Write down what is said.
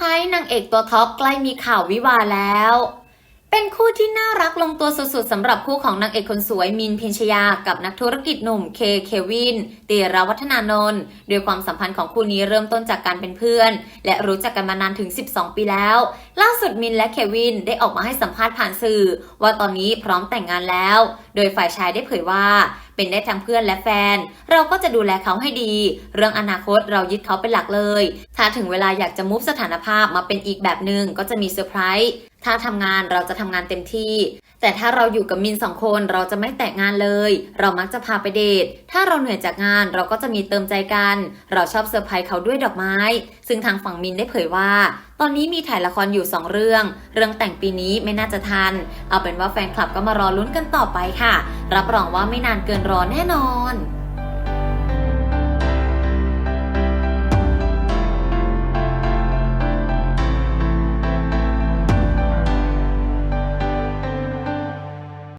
พรส์นางเอกตัวท็อปใกล้มีข่าววิวาแล้ว เป็นคู่ที่น่ารักลงตัวสุดๆสำหรับคู่ของนางเอกคนสวยมินพินชยา กับนักธุรกิจหนุ่มเคเควินเตียรวัฒนานนท์โดยความสัมพันธ์ของคู่นี้เริ่มต้นจากการเป็นเพื่อน และรู้จักกันมานานถึง 12 ปีแล้ว ล่าสุดมินและเควินได้ออกมาให้สัมภาษณ์ผ่านสื่อ ว่าตอนนี้พร้อมแต่งงานแล้ว โดยฝ่ายชายได้เผยว่า เป็นได้ทั้งเพื่อนและแฟน เราก็จะดูแลเขาให้ดี เรื่องอนาคตเรายึดเขาเป็นหลักเลย ถ้าถึงเวลาอยากจะมุฟสถานภาพมาเป็นอีกแบบหนึ่งก็จะมีเซอร์ไพรส์ ถ้าทำงานเราจะทำงานเต็มที่ แต่ถ้าเราอยู่กับมินสองคนเราจะไม่แตะงานเลย เรามักจะพาไปเดท ถ้าเราเหนื่อยจากงานเราก็จะมีเติมใจกัน เราชอบเซอร์ไพรส์เขาด้วยดอกไม้ ซึ่งทางฝั่งมินได้เผยว่า ตอนนี้มีถ่ายละครอยู่ 2 เรื่อง เรื่องแต่งปีนี้ไม่น่าจะทัน เอาเป็นว่าแฟนคลับก็มารอลุ้นกันต่อไปค่ะ รับรองว่าไม่นานเกินรอแน่นอน